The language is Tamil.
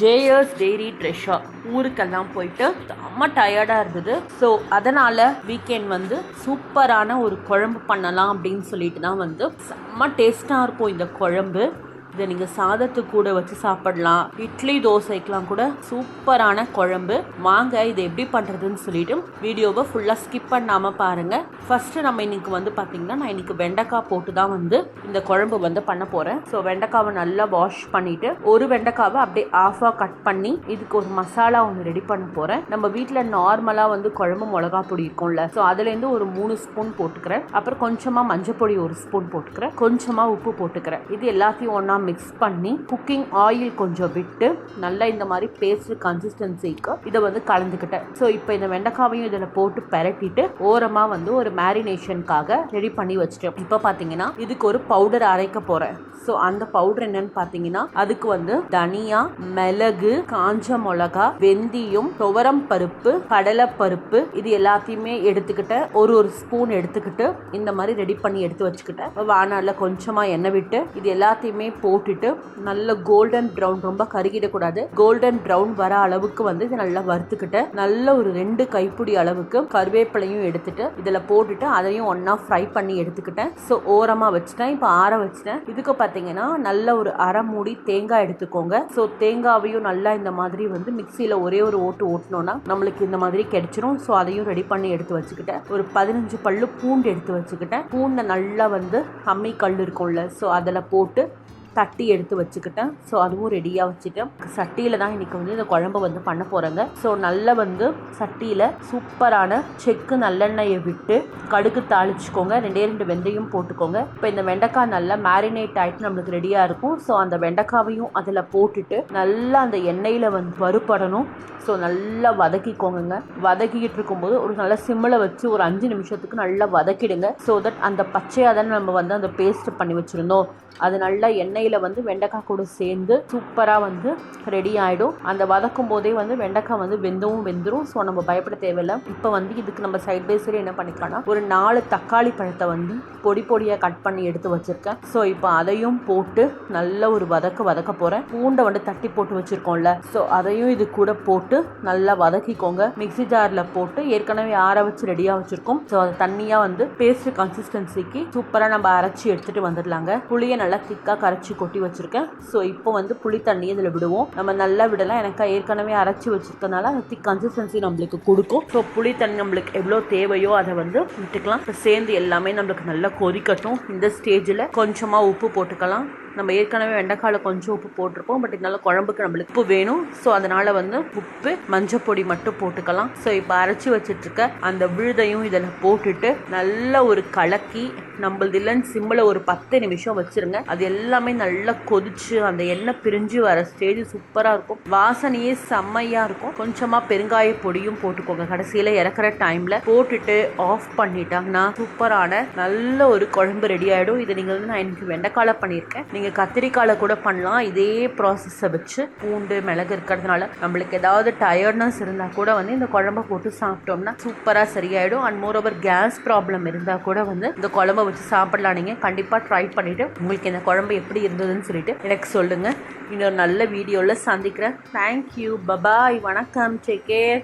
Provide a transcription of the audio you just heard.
ஜேயர்ஸ் டெய்ரி ட்ரெஷா ஊருக்கெல்லாம் போயிட்டு செம்ம டயர்டாக இருந்தது. ஸோ அதனால் வீக்கெண்ட் வந்து சூப்பரான ஒரு குழம்பு பண்ணலாம் அப்படின்னு சொல்லிட்டு தான் வந்து செம்ம டேஸ்ட்டாக இருக்கும் இந்த குழம்பு. இதை நீங்கள் சாதத்து கூட வச்சு சாப்பிடலாம். இட்லி தோசைக்கெலாம் கூட சூப்பரான குழம்பு. வாங்க இதை எப்படி பண்ணுறதுன்னு சொல்லிட்டு வீடியோவை ஃபுல்லாக ஸ்கிப் பண்ணாமல் பாருங்கள் ஃபஸ்ட்டு நம்ம இன்னைக்கு வந்து பார்த்திங்கன்னா நான் இன்னைக்கு வெண்டைக்காய் போட்டு தான் வந்து இந்த குழம்பு வந்து பண்ண போகிறேன் ஸோ வெண்டைக்காவை நல்லா வாஷ் பண்ணிவிட்டு ஒரு வெண்டைக்காவை அப்படியே ஆஃபாக கட் பண்ணி இதுக்கு ஒரு மசாலா ஒன்று ரெடி பண்ண போகிறேன் நம்ம வீட்டில் நார்மலாக வந்து குழம்பு மிளகா பொடி இருக்கும்ல ஸோ அதுலேருந்து ஒரு மூணு ஸ்பூன் போட்டுக்கிறேன். அப்புறம் கொஞ்சமாக மஞ்சள் பொடி ஒரு ஸ்பூன் போட்டுக்கிறேன். கொஞ்சமாக உப்பு போட்டுக்கிறேன். இது எல்லாத்தையும் ஒன்றா மிக்ஸ் பண்ணி குக்கிங் ஆயில் கொஞ்சம் விட்டு நல்லா இந்த மாதிரி பேஸ்ட் கன்சிஸ்டன்சிக்கு இதை வந்து கலந்துக்கிட்டேன். ஸோ இப்போ இந்த வெண்டைக்காவையும் இதில் போட்டு பரட்டிட்டு ஓரமாக வந்து ஒரு மேரினேஷனுக்காக ரெடி பண்ணி வச்சுட்டேன். இப்போ பார்த்தீங்கன்னா இதுக்கு ஒரு பவுடர் அரைக்க போகிறேன் ஸோ அந்த பவுடர் என்னன்னு பார்த்தீங்கன்னா அதுக்கு வந்து தனியா மிளகு காஞ்ச மிளகா வெந்தயம் துவரம் பருப்பு கடலை பருப்பு இது எல்லாத்தையுமே எடுத்துக்கிட்டேன் ஒரு ஒரு ஸ்பூன் எடுத்துக்கிட்டு இந்த மாதிரி ரெடி பண்ணி எடுத்து வச்சுக்கிட்டேன். வானால கொஞ்சமாக எண்ணெய் விட்டு இது எல்லாத்தையுமே போட்டுட்டு நல்ல கோல்டன் ப்ரௌன் ரொம்ப கருகிடக்கூடாது. கோல்டன் ப்ரௌன் வர அளவுக்கு வந்து இது நல்லா வறுத்துக்கிட்டு நல்ல ஒரு ரெண்டு கைப்பிடி அளவுக்கு கருவேப்பிலையும் எடுத்துட்டு இதில் போட்டுட்டு அதையும் ஒன்றா ஃப்ரை பண்ணி எடுத்துக்கிட்டேன். ஸோ ஓரமாக வச்சுட்டேன். இப்போ ஆற வச்சுட்டேன். இதுக்கு பார்த்தீங்கன்னா பார்த்தீங்கன்னா நல்ல ஒரு அரை மூடி தேங்காய் எடுத்துக்கோங்க. ஸோ தேங்காவையும் நல்லா இந்த மாதிரி வந்து மிக்சியில் ஒரே ஒரு ஓட்டு ஓட்டினோன்னா நம்மளுக்கு இந்த மாதிரி கிடைச்சிரும். ஸோ அதையும் ரெடி பண்ணி எடுத்து வச்சுக்கிட்டேன். ஒரு பதினஞ்சு பல்லு பூண்டு எடுத்து வச்சுக்கிட்டேன். பூண்டை நல்லா வந்து அம்மி கல் இருக்கும்ல ஸோ அதில் போட்டு தட்டி எடுத்து வச்சுக்கிட்டேன். ஸோ அதுவும் ரெடியாக வச்சுட்டேன். சட்டியில் தான் இன்றைக்கி வந்து இந்த குழம்பு வந்து பண்ண போகிறேங்க ஸோ நல்லா வந்து சட்டியில் சூப்பரான செக்கு நல்லெண்ணெயை விட்டு கடுகு தாளிச்சுக்கோங்க. ரெண்டே ரெண்டு வெந்தயம் போட்டுக்கோங்க. இப்போ இந்த வெண்டைக்காய் நல்லா மேரினேட் ஆகிட்டு நம்மளுக்கு ரெடியாக இருக்கும். ஸோ அந்த வெண்டைக்காவையும் அதில் போட்டுட்டு நல்லா அந்த எண்ணெயில் வந்து வறுபடணும். ஸோ நல்லா வதக்கிக்கோங்க வதக்கிக்கிட்டு இருக்கும்போது ஒரு நல்ல சிம்மில் வச்சு ஒரு அஞ்சு நிமிஷத்துக்கு நல்லா வதக்கிடுங்க. ஸோ தட் அந்த பச்சையாக தானே நம்ம வந்து அந்த பேஸ்ட் பண்ணி வச்சுருந்தோம். அது நல்லா எண்ணெய் எண்ணெயில் வந்து வெண்டைக்காய் கூட சேர்ந்து சூப்பராக வந்து ரெடி ஆகிடும் அந்த வதக்கும் போதே வந்து வெண்டைக்காய் வந்து வெந்தவும் வெந்துடும் ஸோ நம்ம பயப்பட தேவையில்லை. இப்போ வந்து இதுக்கு நம்ம சைட் பை சைடு என்ன பண்ணிக்கலாம்னா ஒரு நாலு தக்காளி பழத்தை வந்து பொடி பொடியாக கட் பண்ணி எடுத்து வச்சுருக்கேன். ஸோ இப்போ அதையும் போட்டு நல்ல ஒரு வதக்க வதக்க போகிறேன் பூண்டை வந்து தட்டி போட்டு வச்சுருக்கோம்ல. ஸோ அதையும் இது கூட போட்டு நல்லா வதக்கிக்கோங்க. மிக்ஸி ஜாரில் போட்டு ஏற்கனவே ஆற வச்சு ரெடியாக வச்சுருக்கோம். ஸோ அது தண்ணியாக வந்து பேஸ்ட் கன்சிஸ்டன்சிக்கு சூப்பராக நம்ம அரைச்சி எடுத்துகிட்டு வந்துடலாங்க புளியை நல்லா திக்காக கரைச்சி கொட்டி வச்சுருக்கேன். ஸோ இப்போ வந்து புளி தண்ணி இதில் விடுவோம். நம்ம நல்லா விடலாம். எனக்கு ஏற்கனவே அரைச்சி வச்சுருக்கனால தி திக் கன்சிஸ்டன்சி நம்மளுக்கு கொடுக்கும். ஸோ புளி தண்ணி நம்மளுக்கு எவ்வளோ தேவையோ அதை வந்து விட்டுக்கலாம். இப்போ சேர்ந்து எல்லாமே நம்மளுக்கு நல்லா கொதிக்கட்டும். இந்த ஸ்டேஜில் கொஞ்சமாக உப்பு போட்டுக்கலாம். நம்ம ஏற்கனவே வெண்டைக்காயில் கொஞ்சம் உப்பு போட்டிருப்போம். பட் இதனால குழம்புக்கு நம்மளுக்கு உப்பு வேணும். ஸோ அதனால் வந்து உப்பு மஞ்சள் பொடி மட்டும் போட்டுக்கலாம். ஸோ இப்போ அரைச்சி வச்சுட்ருக்க அந்த விழுதையும் இதில் போட்டுட்டு நல்ல ஒரு கலக்கி நம்மளது இல்லைன்னு சிம்மில் ஒரு பத்து நிமிஷம் வச்சுருங்க. அது எல்லாமே நல்லா கொதிச்சு அந்த எண்ணெய் பிரிஞ்சு வர ஸ்டேஜ் சூப்பராக இருக்கும். வாசனையே செம்மையாக இருக்கும். கொஞ்சமாக பெருங்காய பொடியும் போட்டுக்கோங்க. கடைசியில் இறக்குற டைமில் போட்டுட்டு ஆஃப் பண்ணிட்டாங்கன்னா சூப்பரான நல்ல ஒரு குழம்பு ரெடி ஆகிடும் இது நீங்கள் வந்து நான் எனக்கு வெண்டைக்கால பண்ணியிருக்கேன். நீங்கள் நீங்கள் கத்திரிக்காயில் கூட பண்ணலாம். இதே ப்ராசஸை வச்சு பூண்டு மிளகு இருக்கிறதுனால நம்மளுக்கு ஏதாவது டயர்ட்னஸ் இருந்தால் கூட வந்து இந்த குழம்ப போட்டு சாப்பிட்டோம்னா சூப்பராக சரியாயிடும். And moreover gas problem இருந்தால் கூட வந்து இந்த குழம்ப வச்சு சாப்பிடலாம். நீங்கள் கண்டிப்பாக ட்ரை பண்ணிவிட்டு உங்களுக்கு இந்த குழம்பு எப்படி இருந்ததுன்னு சொல்லிட்டு எனக்கு சொல்லுங்கள் இன்னொரு நல்ல வீடியோவில் சந்திக்கிறேன். தேங்க்யூ பபாய் வணக்கம். Take care